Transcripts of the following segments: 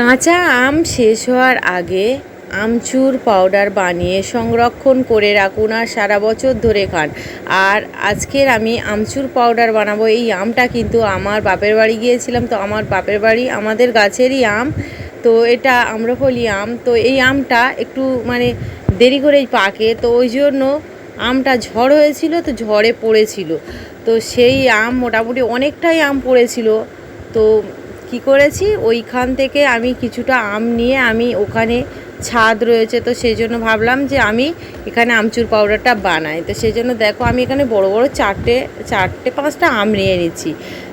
কাঁচা আম শেষ হওয়ার আগে আমচুর পাউডার বানিয়ে সংরক্ষণ করে রাখুন আর সারা বছর ধরে খান। আর আজকের আমি আমচুর পাউডার বানাবো। এই আমটা কিন্তু আমার বাপের বাড়ি গিয়েছিলাম, তো আমার বাপের বাড়ি আমাদের গাছেরই আম। তো এটা আম্রফলি আম। তো এই আমটা একটু মানে দেরি করেই পাকে। তো ওই জন্য আমটা ঝড় হয়েছিল, তো ঝড়ে পড়েছিল। তো সেই আম মোটামুটি অনেকটাই আম পড়েছিল। তো কি করেছি? ওইখান থেকে আমি কিছুটা আম নিয়ে আমি ওখানে ছাদ রয়েছে, তো সেই জন্য ভাবলাম যে আমি এখানে আমচুর পাউডারটা বানাই। তো সেই জন্য দেখো আমি এখানে বড় বড় চারটে চারটে পাঁচটা আম নিয়ে নিচ্ছি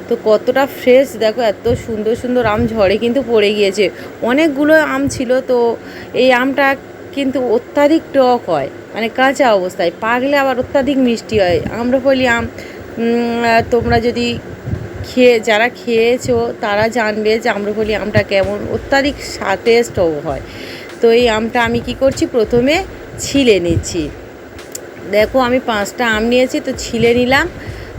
তো কতটা ফ্রেশ দেখো, এত সুন্দর সুন্দর আম ঝড়ে কিন্তু পড়ে গিয়েছে। অনেকগুলো আম ছিল, তো এই আমটা কিন্তু অত্যাধিক টক হয় মানে কাঁচা অবস্থায়। পাকলে আবার অত্যাধিক মিষ্টি হয়। আম্রফলি আম তোমরা যদি খেয়ে, যারা খেয়েছো, তারা জানবে যে আম্রফলি আমটা কেমন অত্যাধিক টেস্টও হয়। তো এই আমটা আমি কি করছি? প্রথমে ছিলে নিচ্ছি। দেখো, আমি পাঁচটা আম নিয়েছি, তো ছিলে নিলাম।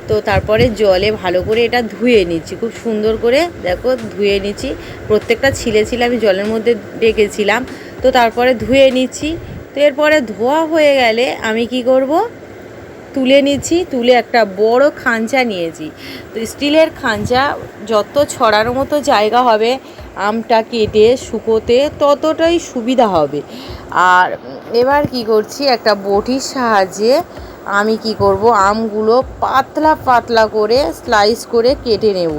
তো তারপরে জলে ভালো করে এটা ধুয়ে নিচ্ছি। খুব সুন্দর করে, দেখো, ধুয়ে নিচ্ছি। প্রত্যেকটা ছিলে ছিলে আমি জলের মধ্যে ডেকেছিলাম তো তারপরে ধুয়ে নিচ্ছি। তো এরপরে ধোয়া হয়ে গেলে আমি কি করব? তুলে নিচ্ছি, তুলে একটা বড় খাঞ্চা নিয়েছি। তো স্টিলের খাঞ্চা যত ছড়ার মতো জায়গা হবে, আমটা কেটে, শুকোতে ততটাই সুবিধা হবে। আর এবার কি করছি, একটা বটির সাহায্যে আমি কি করব? আমগুলো পাতলা পাতলা করে স্লাইস করে কেটে নেব।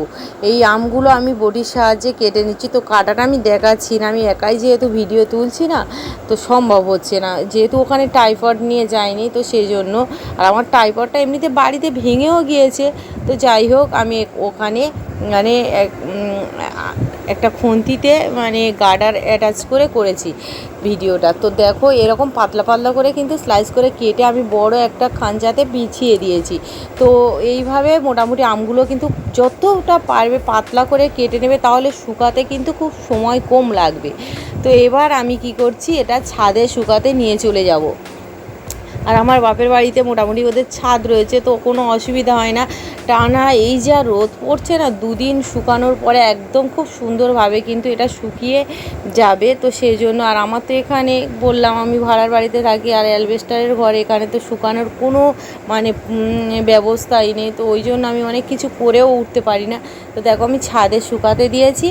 এই আমগুলো আমি বটির সাহায্যে কেটে নিচ্ছি। তো কাটাটা আমি দেখাচ্ছি না। আমি একাই যেহেতু ভিডিও তুলছি না, তো সম্ভব হচ্ছে না। যেহেতু ওখানে টাইফয়েড নিয়ে যায়নি, তো সেই জন্য আর আমার টাইফয়েডটা এমনিতে বাড়িতে ভেঙেও গিয়েছে। তো যাই হোক, আমি ওখানে মানে এক- একটা খুন্তিতে মানে গার্ডার অ্যাটাচ করে করেছি ভিডিওটা। তো দেখো, এরকম পাতলা পাতলা করে কিন্তু স্লাইস করে কেটে আমি বড় একটা খাঞ্চাতে বিছিয়ে দিয়েছি। তো এইভাবে মোটামুটি আমগুলো কিন্তু যতটা পারবে পাতলা করে কেটে নেবে, তাহলে শুকাতে কিন্তু খুব সময় কম লাগবে। তো এবার আমি কি করছি, এটা ছাদে শুকাতে নিয়ে চলে যাব। আর আমার বাপের বাড়িতে মোটামুটি ওদের ছাদ রয়েছে, তো কোনো অসুবিধা হয় না। টানা এই যা রোদ পড়ছে না, দুদিন শুকানোর পরে একদম খুব সুন্দরভাবে কিন্তু এটা শুকিয়ে যাবে। তো সেই জন্য আর আমার তো এখানে বললাম, আমি ভাড়ার বাড়িতে থাকি আর অ্যালবেস্টারের ঘরে এখানে তো শুকানোর কোনো মানে ব্যবস্থাই নেই। তো ওই জন্য আমি অনেক কিছু করেও উঠতে পারি না। তো দেখো আমি ছাদে শুকাতে দিয়েছি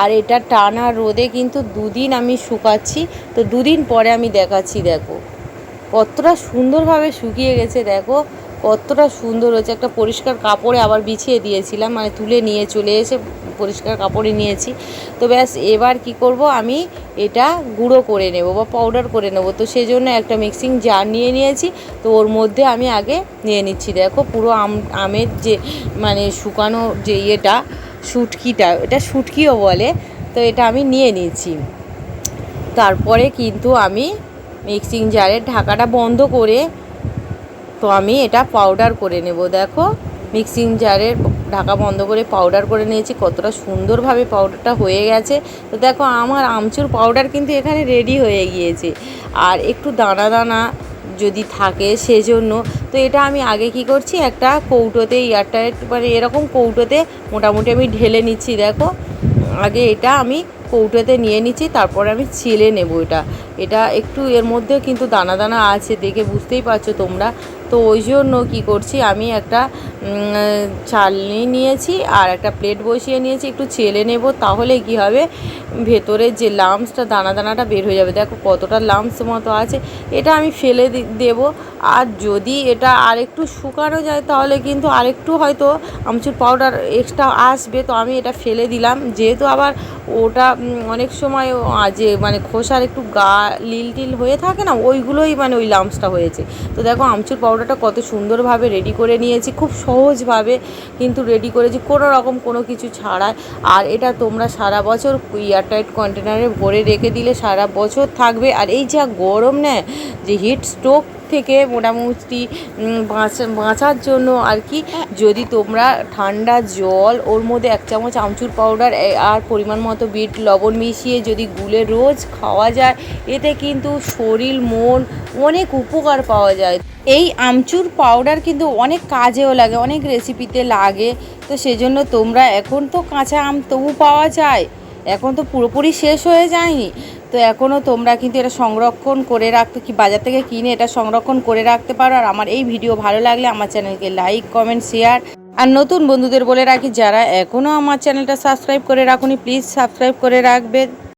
আর এটা টানা রোদে কিন্তু দুদিন আমি শুকাচ্ছি। তো দুদিন পরে আমি দেখাচ্ছি, দেখো। কতটা সুন্দরভাবে শুকিয়ে গেছে, দেখো। কতটা সুন্দর হয়েছে। একটা পরিষ্কার কাপড়ে আবার বিছিয়ে দিয়েছিলাম মানে তুলে নিয়ে চলে এসে পরিষ্কার কাপড়ে নিয়েছি। তো ব্যাস, এবার কি করব আমি? এটা গুঁড়ো করে নেব বা পাউডার করে নেব। তো সেই জন্য একটা মিক্সিং জার নিয়ে নিয়েছি। তো ওর মধ্যে আমি আগে নিয়ে নিচ্ছি। দেখো পুরো আম, আমের যে মানে শুকানো যে ইয়েটা, শুটকিটা, এটা শুটকিও বলে, তো এটা আমি নিয়ে নিচ্ছি। তারপরে কিন্তু আমি মিক্সিং জারের ঢাকাটা বন্ধ করে তো আমি এটা পাউডার করে নেব, দেখো। মিক্সিং জারের ঢাকা বন্ধ করে পাউডার করে নিয়েছি, কতটা সুন্দরভাবে পাউডারটা হয়ে গেছে। তো দেখো, আমার আমচুর পাউডার কিন্তু এখানে রেডি হয়ে গিয়েছে। আর একটু দানা দানা যদি থাকে সেজন্য। তো এটা আমি আগে কি করছি, একটা কৌটোতে এয়ারটাইট মানে এরকম কৌটোতে মোটামুটি আমি ঢেলে নিচ্ছি, দেখো। আগে এটা আমি কৌটোতে নিয়ে নিচ্ছি, তারপরে আমি ছিলে নেব এটা। এটা একটু এর মধ্যে কিন্তু দানা দানা আছে দেখে বুঝতেই পারছ তোমরা। তো ওই জন্য কী করছি, আমি একটা চালনি নিয়েছি আর একটা প্লেট বসিয়ে নিয়েছি, একটু চেলে নেব তাহলে কি হবে, ভেতরের যে লামসটা দানা দানাটা বের হয়ে যাবে। দেখো কতটা লামস মতো আছে, এটা আমি ফেলে দেব। আর যদি এটা আরেকটু শুকানো যায় তাহলে কিন্তু আরেকটু হয়তো আমচুর পাউডার এক্সট্রা আসবে, তো আমি এটা ফেলে দিলাম। যেহেতু আবার ওটা অনেক সময় যে মানে খোসার একটু গা লিল টিল হয়ে থাকে না, ওইগুলোই মানে ওই লামসটা হয়েছে। তো দেখো, আমচুর পাউডারটা কত সুন্দরভাবে রেডি করে নিয়েছি, খুব সহজভাবে কিন্তু রেডি করেছি, কোনো রকম কোনো কিছু ছাড়ায় আর এটা তোমরা সারা বছর এয়ারটাইট কন্টেনারে ভরে রেখে দিলে সারা বছর থাকবে। আর এই যা গরম না, যে হিট স্ট্রোক থেকে মোটামুটি বাঁচা, বাঁচার জন্য আর কি। যদি তোমরা ঠান্ডা জল, ওর মধ্যে এক চামচ আমচুর পাউডার আর পরিমাণ মতো বিট, লবণ মিশিয়ে যদি গুলে রোজ খাওয়া যায়, এতে কিন্তু শরীর, মন অনেক উপকার পাওয়া যায়। এই আমচুর পাউডার কিন্তু অনেক কাজেও লাগে, অনেক রেসিপিতে লাগে। তো সেজন্য তোমরা এখন তো কাঁচা আম তবু পাওয়া যায়। এখন তো পুরোপুরি শেষ হয়ে যায়নি। তো এখনও তোমরা কিন্তু এটা সংরক্ষণ করে রাখতে কি বাজার থেকে কিনে এটা সংরক্ষণ করে রাখতে পারো। আর আমার এই ভিডিও ভালো লাগলে আমার চ্যানেলকে লাইক, কমেন্ট, শেয়ার। আর নতুন বন্ধুদের বলে রাখি, যারা এখনও আমার চ্যানেলটা সাবস্ক্রাইব করে রাখুনি, প্লিজ সাবস্ক্রাইব করে রাখবে।